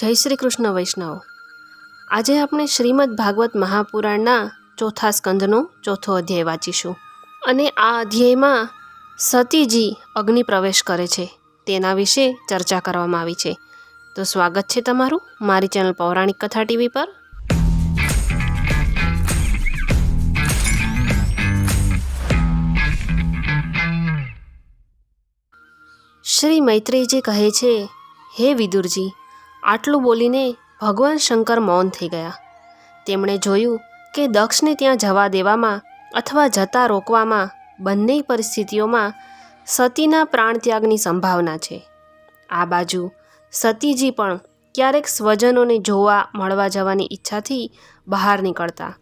જય શ્રી કૃષ્ણ, વૈષ્ણવ. આજે આપણે શ્રીમદ ભાગવત મહાપુરાણના ચોથા સ્કંદનો ચોથો અધ્યાય વાંચીશું. અને આ અધ્યાયમાં સતીજી અગ્નિ પ્રવેશ કરે છે. તેના વિશે ચર્ચા કરવામાં આવી છે. તો સ્વાગત છે તમારું મારી ચેનલ પૌરાણિક કથા ટીવી પર. શ્રી મૈત્રેયજી કહે છે, હે વિદુરજી આટલું બોલીને ભગવાન શંકર મૌન થઈ ગયા. તેમણે જોયું કે દક્ષને ત્યાં જવા દેવામાં અથવા જતા રોકવામાં બંને પરિસ્થિતિઓમાં સતીના પ્રાણત્યાગની સંભાવના છે. આ બાજુ સતીજી પણ ક્યારેક સ્વજનોને જોવા મળવા જવાની ઈચ્છાથી બહાર નીકળતા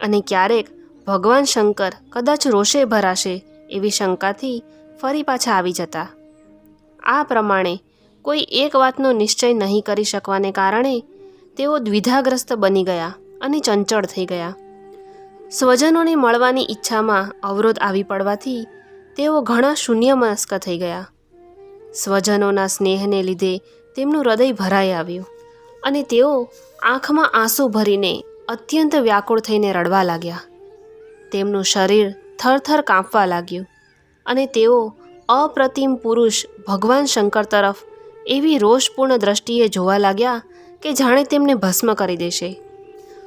અને ક્યારેક ભગવાન શંકર કદાચ રોષે ભરાશે એવી શંકાથી ફરી પાછા આવી જતા. આ પ્રમાણે કોઈ એક વાતનો નિશ્ચય નહીં કરી શકવાને કારણે તેઓ દ્વિધાગ્રસ્ત બની ગયા અને ચંચળ થઈ ગયા. સ્વજનોને મળવાની ઈચ્છામાં અવરોધ આવી પડવાથી તેઓ ઘણા શૂન્યમનસ્ક થઈ ગયા. સ્વજનોના સ્નેહને લીધે તેમનું હૃદય ભરાઈ આવ્યું અને તેઓ આંખમાં આંસુ ભરીને અત્યંત વ્યાકુળ થઈને રડવા લાગ્યા. તેમનું શરીર થરથર કાંપવા લાગ્યું અને તેઓ અપ્રતિમ પુરુષ ભગવાન શંકર તરફ એવી રોષપૂર્ણ દ્રષ્ટિએ જોવા લાગ્યા કે જાણે તેમને ભસ્મ કરી દેશે.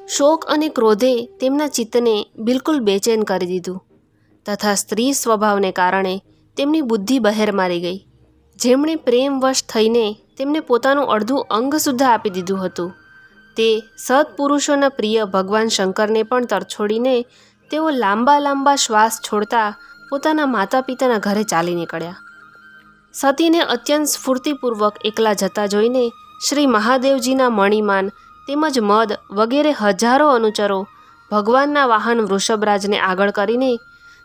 શોક અને ક્રોધે તેમના ચિત્તને બિલકુલ બેચેન કરી દીધું. તથા સ્ત્રી સ્વભાવને કારણે તેમની બુદ્ધિ બહેર મારી ગઈ. જેમણે પ્રેમવશ થઈને તેમને પોતાનું અડધું અંગ સુદ્ધા આપી દીધું હતું. તે સત્પુરુષોના પ્રિય ભગવાન શંકરને પણ તરછોડીને તેઓ લાંબા લાંબા શ્વાસ છોડતા પોતાના માતા પિતાના ઘરે ચાલી નીકળ્યા. સતીને અત્યંત સ્ફૂર્તિપૂર્વક એકલા જતા જોઈને શ્રી મહાદેવજીના મણિમાન તેમજ મદ વગેરે હજારો અનુચરો ભગવાનના વાહન વૃષભરાજને આગળ કરીને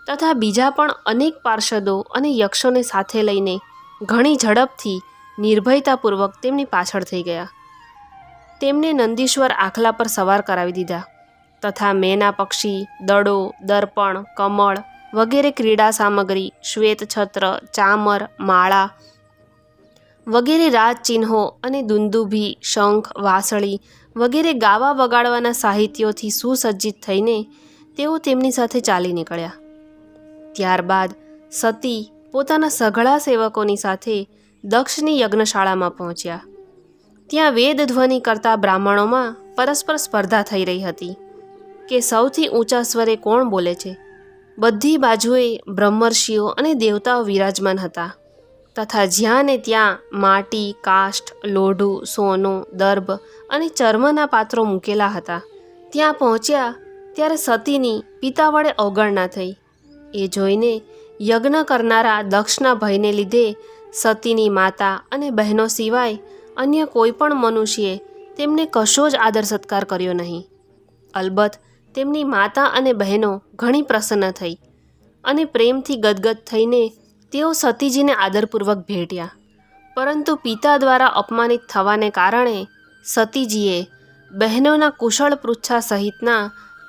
તથા બીજા પણ અનેક પાર્ષદો અને યક્ષોને સાથે લઈને ઘણી ઝડપથી નિર્ભયતાપૂર્વક તેમની પાછળ થઈ ગયા. તેમને નંદીશ્વર આખલા પર સવાર કરાવી દીધા. તથા મેના પક્ષી, દડો, દર્પણ, કમળ વગેરે ક્રીડા સામગ્રી, શ્વેત છત્ર, ચામર, માળા, વગેરે રાજચિહ્નો અને દુંદુભી, શંખ, વાસળી વગેરે ગાવા વગાડવાના સાહિત્યોથી સુસજ્જિત થઈને તેઓ તેમની સાથે ચાલી નીકળ્યા. ત્યારબાદ સતી પોતાના સઘળા સેવકોની સાથે દક્ષની યજ્ઞશાળામાં પહોંચ્યા. ત્યાં વેદ ધ્વનિ કરતા બ્રાહ્મણોમાં પરસ્પર સ્પર્ધા થઈ રહી હતી કે સૌથી ઊંચા સ્વરે કોણ બોલે છે? બધી બાજુએ બ્રહ્મર્ષિઓ અને દેવતાઓ વિરાજમાન હતા. તથા જ્યાં ને ત્યાં માટી, કાષ્ઠ, લોઢું, સોનું દર્ભ અને ચર્મના પાત્રો મૂકેલા હતા. ત્યાં પહોંચ્યા ત્યારે સતીની પિતા વડે અવગણના થઈ. એ જોઈને યજ્ઞ કરનારા દક્ષના ભયને લીધે સતીની માતા અને બહેનો સિવાય અન્ય કોઈ પણ મનુષ્યે તેમને કશો જ આદર સત્કાર કર્યો નહીં. અલબત્ત તેમની માતા અને બહેનો ઘણી પ્રસન્ન થઈ અને પ્રેમથી ગદગદ થઈને તેઓ સતીજીને આદરપૂર્વક ભેટ્યા. પરંતુ પિતા દ્વારા અપમાનિત થવાને કારણે સતીજીએ બહેનોના કુશળ પૃચ્છા સહિતના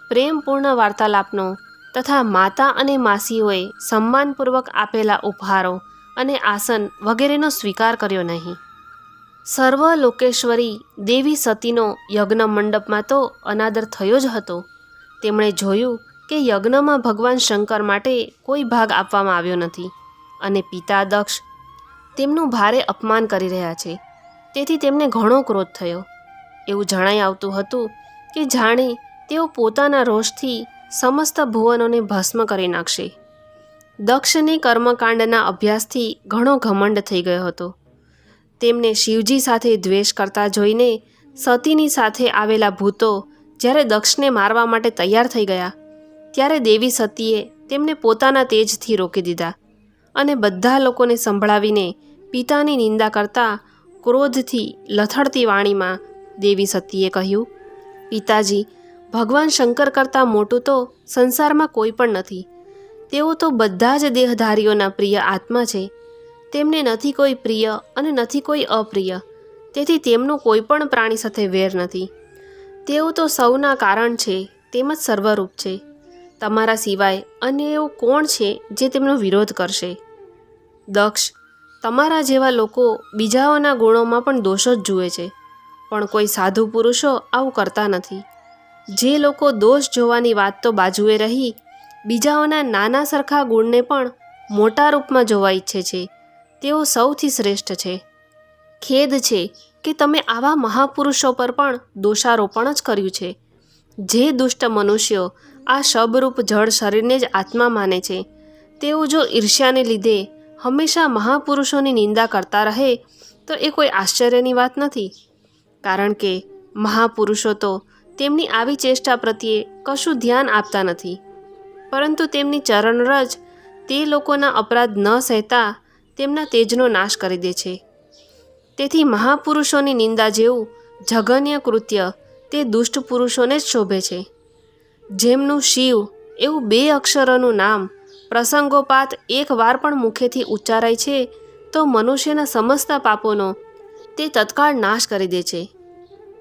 પ્રેમપૂર્ણ વાર્તાલાપનો તથા માતા અને માસીઓએ સન્માનપૂર્વક આપેલા ઉપહારો અને આસન વગેરેનો સ્વીકાર કર્યો નહીં. સર્વ લોકેશ્વરી દેવી સતીનો યજ્ઞ મંડપમાં તો અનાદર થયો જ હતો. તેમણે જોયું કે યજ્ઞમાં ભગવાન શંકર માટે કોઈ ભાગ આપવામાં આવ્યો નથી અને પિતા દક્ષ તેમનું ભારે અપમાન કરી રહ્યા છે. તેથી તેમને ઘણો ક્રોધ થયો. એવું જણાઈ આવતું હતું કે જાણે તેઓ પોતાના રોષથી સમસ્ત ભુવનોને ભસ્મ કરી નાખશે. દક્ષને કર્મકાંડના અભ્યાસથી ઘણો ઘમંડ થઈ ગયો હતો. તેમને શિવજી સાથે દ્વેષ કરતા જોઈને સતીની સાથે આવેલા ભૂતો જ્યારે દક્ષને મારવા માટે તૈયાર થઈ ગયા, ત્યારે દેવી સતીએ તેમને પોતાના તેજથી રોકી દીધા અને બધા લોકોને સંભળાવીને પિતાની નિંદા કરતા ક્રોધથી લથડતી વાણીમાં દેવી સતીએ કહ્યું, પિતાજી, ભગવાન શંકર કરતાં મોટું તો સંસારમાં કોઈ પણ નથી. તેઓ તો બધા જ દેહધારીઓના પ્રિય આત્મા છે. તેમને નથી કોઈ પ્રિય અને નથી કોઈ અપ્રિય. તેથી તેમનું કોઈ પણ પ્રાણી સાથે વેર નથી. તેઓ તો સૌના કારણ છે, તેમજ સર્વરૂપ છે. તમારા સિવાય અન્ય એવું કોણ છે જે તેમનો વિરોધ કરશે? દક્ષ, તમારા જેવા લોકો બીજાઓના ગુણોમાં પણ દોષો જ જુએ છે. પણ કોઈ સાધુ પુરુષો આવું કરતા નથી. જે લોકો દોષ જોવાની વાત તો બાજુએ રહી, બીજાઓના નાના સરખા ગુણને પણ મોટા રૂપમાં જોવા ઈચ્છે છે. તેઓ સૌથી શ્રેષ્ઠ છે. ખેદ છે કે તમે આવા મહાપુરુષો પર પણ દોષારોપણ જ કર્યું છે. જે દુષ્ટ મનુષ્યો આ શબરૂપ જળ શરીરને જ આત્મા માને છે, તેઓ જો ઈર્ષ્યાને લીધે હંમેશા મહાપુરુષોની નિંદા કરતા રહે, તો એ કોઈ આશ્ચર્યની વાત નથી. કારણ કે મહાપુરુષો તો તેમની આવી ચેષ્ટા પ્રત્યે કશું ધ્યાન આપતા નથી. પરંતુ તેમની ચરણરજ તે લોકોના અપરાધ ન સહેતા તેમના તેજનો નાશ કરી દે છે. તેથી મહાપુરુષોની નિંદા જેવું જઘન્ય કૃત્ય તે દુષ્ટ પુરુષોને જ શોભે છે. જેમનું શિવ એવું બે અક્ષરોનું નામ પ્રસંગોપાત એક વાર પણ મુખેથી ઉચ્ચારાય છે, તો મનુષ્યના સમસ્ત પાપોનો તે તત્કાળ નાશ કરી દે છે.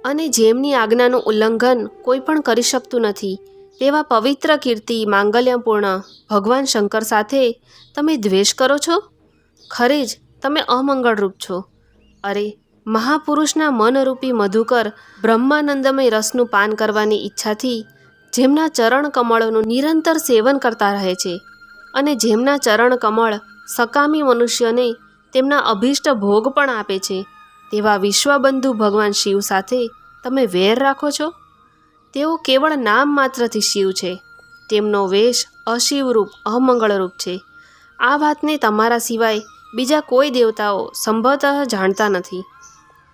અને જેમની આજ્ઞાનું ઉલ્લંઘન કોઈ પણ કરી શકતું નથી, તેવા પવિત્ર કીર્તિ માંગલ્યપૂર્ણ ભગવાન શંકર સાથે તમે દ્વેષ કરો છો? ખરે જ તમે અમંગળરૂપ છો. અરે, મહાપુરુષના મનરૂપી મધુકર બ્રહ્માનંદમય રસનું પાન કરવાની ઈચ્છાથી જેમના ચરણ કમળોનું નિરંતર સેવન કરતા રહે છે અને જેમના ચરણ કમળ સકામી મનુષ્યને તેમના અભિષ્ટ ભોગ પણ આપે છે, તેવા વિશ્વબંધુ ભગવાન શિવ સાથે તમે વેર રાખો છો? તેઓ કેવળ નામ માત્રથી શિવ છે. તેમનો વેશ અશિવરૂપ, અમંગળરૂપ છે. આ વાતને તમારા સિવાય બીજા કોઈ દેવતાઓ સંભવતઃ જાણતા નથી.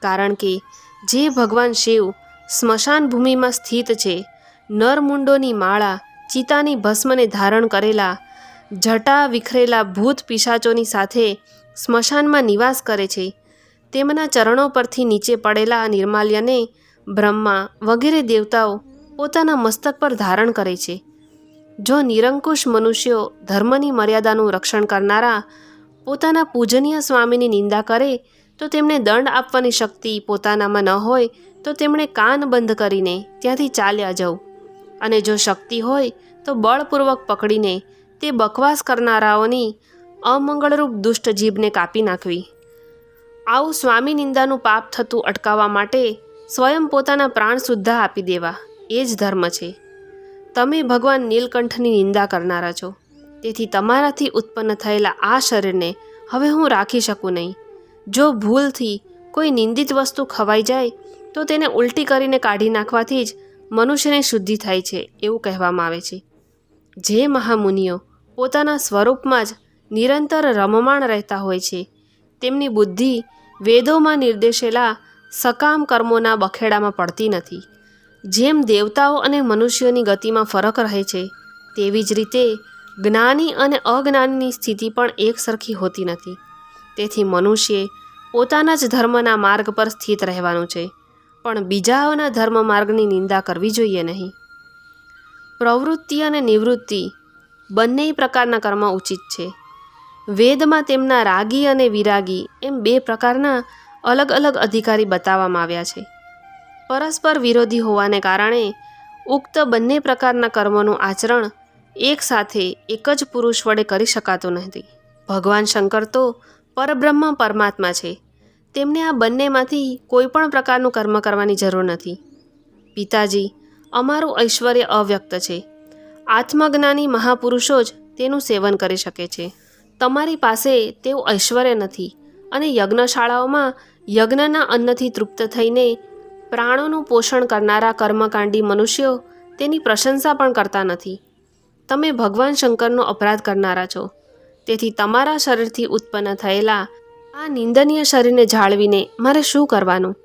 કારણ કે જે ભગવાન શિવ સ્મશાન ભૂમિમાં સ્થિત છે નરમુંડોની માળા, ચિતાની ભસ્મને ધારણ કરેલા, જટા વિખરેલા ભૂત પિશાચોની સાથે સ્મશાનમાં નિવાસ કરે છે, તેમના ચરણો પરથી નીચે પડેલા નિર્માલ્યને બ્રહ્મા વગેરે દેવતાઓ પોતાના મસ્તક પર ધારણ કરે છે. જો નિરંકુશ મનુષ્યો ધર્મની મર્યાદાનું રક્ષણ કરનારા પોતાના પૂજનીય સ્વામીની નિંદા કરે, તો તેમને દંડ આપવાની શક્તિ પોતાનામાં ન હોય, તો તેમણે કાન બંધ કરીને ત્યાંથી ચાલ્યા જવું. અને જો શક્તિ હોય, તો બળપૂર્વક પકડીને તે બકવાસ કરનારાઓની અમંગળરૂપ દુષ્ટ જીભને કાપી નાખવી. આવું સ્વામી નિંદાનું પાપ થતું અટકાવવા માટે સ્વયં પોતાના પ્રાણ સુદ્ધા આપી દેવા એ જ ધર્મ છે. તમે ભગવાન નીલકંઠની નિંદા કરનારા છો. તેથી તમારાથી ઉત્પન્ન થયેલા આ શરીરને હવે હું રાખી શકું નહીં. જો ભૂલથી કોઈ નિંદિત વસ્તુ ખવાઈ જાય, તો તેને ઉલટી કરીને કાઢી નાખવાથી જ મનુષ્યને શુદ્ધિ થાય છે એવું કહેવામાં આવે છે. જે મહામુનિઓ પોતાના સ્વરૂપમાં જ નિરંતર રમમાણ રહેતા હોય છે, તેમની બુદ્ધિ વેદોમાં નિર્દેશેલા સકામ કર્મોના બખેડામાં પડતી નથી. જેમ દેવતાઓ અને મનુષ્યોની ગતિમાં ફરક રહે છે, તેવી જ રીતે જ્ઞાની અને અજ્ઞાનની સ્થિતિ પણ એકસરખી હોતી નથી. તેથી મનુષ્યે પોતાના જ ધર્મના માર્ગ પર સ્થિત રહેવાનું છે, પણ બીજાઓના ધર્મ માર્ગની નિંદા કરવી જોઈએ નહીં. પ્રવૃત્તિ અને નિવૃત્તિ બંને પ્રકારના કર્મ ઉચિત છે. વેદમાં તેમના રાગી અને વિરાગી એમ બે પ્રકારના અલગ અલગ અધિકારી બતાવવામાં આવ્યા છે. પરસ્પર વિરોધી હોવાને કારણે ઉક્ત બંને પ્રકારના કર્મોનું આચરણ એક સાથે એક જ પુરુષ વડે કરી શકાતું નથી. ભગવાન શંકર તો પરબ્રહ્મ પરમાત્મા છે. તેમને આ બંનેમાંથી કોઈ પણ પ્રકારનું કર્મ કરવાની જરૂર નથી. પિતાજી, અમારું ઐશ્વર્ય અવ્યક્ત છે. આત્મજ્ઞાની મહાપુરુષો જ તેનું સેવન કરી શકે છે. તમારી પાસે તેવું ઐશ્વર્ય નથી અને યજ્ઞશાળાઓમાં યજ્ઞના અન્નથી તૃપ્ત થઈને પ્રાણોનું પોષણ કરનારા કર્મકાંડી મનુષ્યો તેની પ્રશંસા પણ કરતા નથી. તમે ભગવાન શંકરનો અપરાધ કરનારા છો. તેથી તમારા શરીરથી ઉત્પન્ન થયેલા આ નિંદનીય શરીરને જાળવીને મારે શું કરવાનું?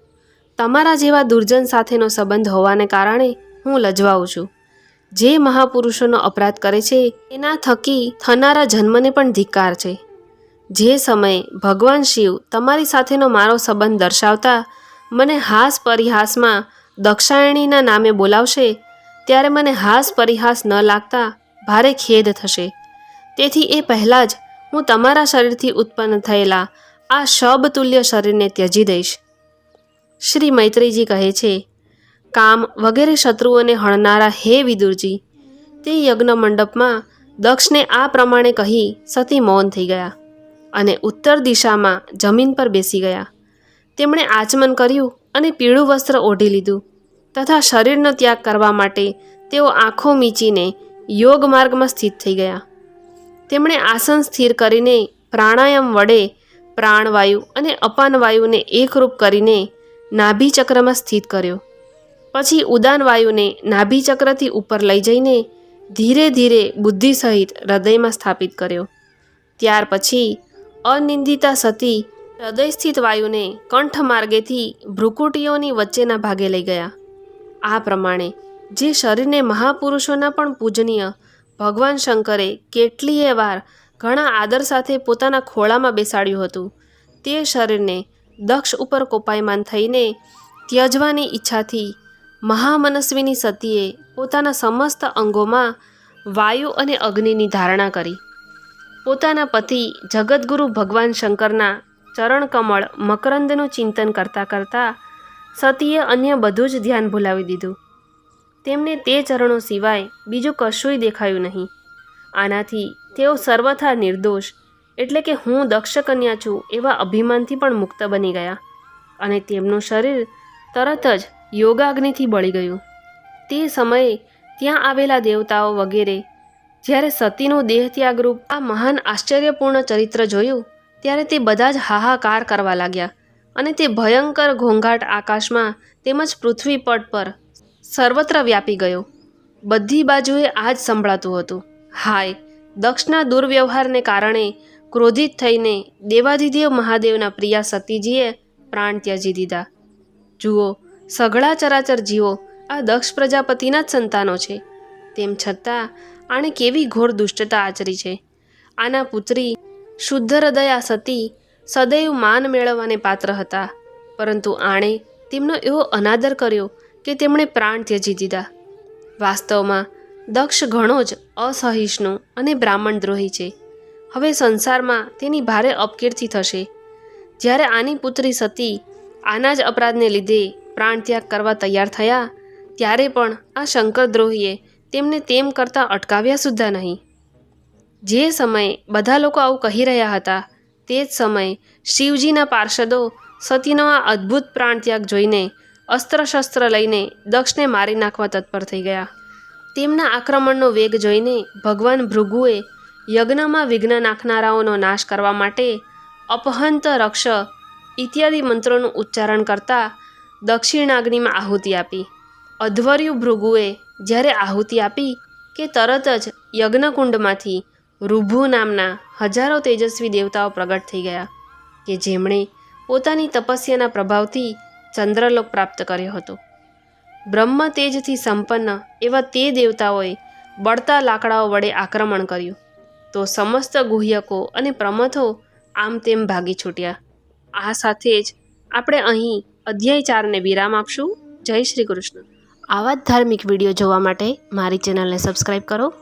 તમારા જેવા દુર્જન સાથેનો સંબંધ હોવાને કારણે હું લજવાઉં છું. જે મહાપુરુષોનો અપરાધ કરે છે, એના થકી થનારા જન્મને પણ ધિક્કાર છે. જે સમયે ભગવાન શિવ તમારી સાથેનો મારો સંબંધ દર્શાવતા મને હાસ પરિહાસમાં દક્ષાયણીના નામે બોલાવશે, ત્યારે મને હાસ પરિહાસ ન લાગતા ભારે ખેદ થશે. તેથી એ પહેલાં જ હું તમારા શરીરથી ઉત્પન્ન થયેલા આ શબતુલ્ય શરીરને ત્યજી દઈશ. શ્રી મૈત્રીજી કહે છે, કામ વગેરે શત્રુઓને હણનારા હે વિદુરજી. તે યજ્ઞ મંડપમાં દક્ષને આ પ્રમાણે કહી સતી મૌન થઈ ગયા અને ઉત્તર દિશામાં જમીન પર બેસી ગયા. તેમણે આચમન કર્યું અને પીળું વસ્ત્ર ઓઢી લીધું તથા શરીરનો ત્યાગ કરવા માટે તેઓ આંખો મીચીને યોગ માર્ગમાં સ્થિત થઈ ગયા. તેમણે આસન સ્થિર કરીને પ્રાણાયામ વડે પ્રાણવાયુ અને અપાનવાયુને એકરૂપ કરીને નાભિચક્રમાં સ્થિત કર્યો. પછી ઉદાન વાયુને નાભિચક્રથી ઉપર લઈ જઈને ધીરે ધીરે બુદ્ધિ સહિત હૃદયમાં સ્થાપિત કર્યો. ત્યાર પછી અનિંદિતા સતી હૃદયસ્થિત વાયુને કંઠ માર્ગેથી ભ્રુકુટીઓની વચ્ચેના ભાગે લઈ ગયા. આ પ્રમાણે જે શરીરને મહાપુરુષોના પણ પૂજનીય. ભગવાન શંકરે કેટલીય વાર ઘણા આદર સાથે પોતાના ખોળામાં બેસાડ્યું હતું. તે શરીરને દક્ષ ઉપર કોપાયમાન થઈને ત્યજવાની ઈચ્છાથી મહામનસ્વીની સતીએ પોતાના સમસ્ત અંગોમાં વાયુ અને અગ્નિની ધારણા કરી. પોતાના પતિ જગદગુરુ ભગવાન શંકરના ચરણકમળ મકરંદનું ચિંતન કરતાં કરતાં સતીએ અન્ય બધું જ ધ્યાન ભૂલાવી દીધું. તેમને તે ચરણો સિવાય બીજું કશુંય દેખાયું નહીં. આનાથી તેઓ સર્વથા નિર્દોષ, એટલે કે હું દક્ષ કન્યા છું એવા અભિમાનથી પણ મુક્ત બની ગયા અને તેમનું શરીર તરત જ યોગાગ્નિથી બળી ગયું. તે સમયે ત્યાં આવેલા દેવતાઓ વગેરે જ્યારે સતીનું દેહત્યાગરૂપ આ મહાન આશ્ચર્યપૂર્ણ ચરિત્ર જોયું, ત્યારે તે બધા જ હાહાકાર કરવા લાગ્યા અને તે ભયંકર ઘોંઘાટ આકાશમાં તેમજ પૃથ્વી પટ પર સર્વત્ર વ્યાપી ગયો. બધી બાજુએ આ જ સંભળાતું હતું. હાય, દક્ષના દુર્વ્યવહારને કારણે ક્રોધિત થઈને દેવાધિદેવ મહાદેવના પ્રિયા સતીજીએ પ્રાણ ત્યજી દીધા. જુઓ, સઘળા ચરાચર જીવો આ દક્ષ પ્રજાપતિના જ સંતાનો છે. તેમ છતાં, આણે કેવી ઘોર દુષ્ટતા આચરી છે. આના પુત્રી, શુદ્ધ હૃદયા સતી સદૈવ માન મેળવવાને પાત્ર હતા. પરંતુ આણે તેમનો એવો અનાદર કર્યો કે તેમણે પ્રાણ ત્યજી દીધા. વાસ્તવમાં, દક્ષ ઘણો જ અસહિષ્ણુ અને બ્રાહ્મણ દ્રોહી છે. હવે સંસારમાં તેની ભારે અપકીર્તિ થશે. જ્યારે આની પુત્રી સતી આના જ અપરાધને લીધે પ્રાણ ત્યાગ કરવા તૈયાર થયા, ત્યારે પણ આ શંકરદ્રોહીએ તેમને તેમ કરતાં અટકાવ્યા સુદ્ધા નહીં. જે સમયે બધા લોકો આવું કહી રહ્યા હતા, તે જ સમયે શિવજીના પાર્ષદો સતીનો આ અદ્ભુત પ્રાણ ત્યાગ જોઈને અસ્ત્ર શસ્ત્ર લઈને દક્ષને મારી નાખવા તત્પર થઈ ગયા. તેમના આક્રમણનો વેગ જોઈને ભગવાન ભૃગુએ યજ્ઞમાં વિઘ્ન નાખનારાઓનો નાશ કરવા માટે અપહંત, રક્ષ ઇત્યાદિ મંત્રોનું ઉચ્ચારણ કરતા દક્ષિણાગ્નિમાં આહુતિ આપી. અધ્વર્યુ ભૃગુએ જ્યારે આહુતિ આપી કે તરત જ યજ્ઞકુંડમાંથી રૂભુ નામના હજારો તેજસ્વી દેવતાઓ પ્રગટ થઈ ગયા કે જેમણે પોતાની તપસ્યાના પ્રભાવથી ચંદ્રલોક પ્રાપ્ત કર્યો હતો. બ્રહ્મ તેજથી સંપન્ન એવા તે દેવતાઓએ બળતા લાકડાઓ વડે આક્રમણ કર્યું. તો સમસ્ત ગુહ્યકો અને પ્રમથો આમ તેમ ભાગી છૂટ્યા. આ સાથે જ આપણે અહીં અધ્યાય ચારને વિરામ આપશું. જય શ્રી કૃષ્ણ. આવા જ ધાર્મિક વીડિયો જોવા માટે મારી ચેનલને સબસ્ક્રાઈબ કરો.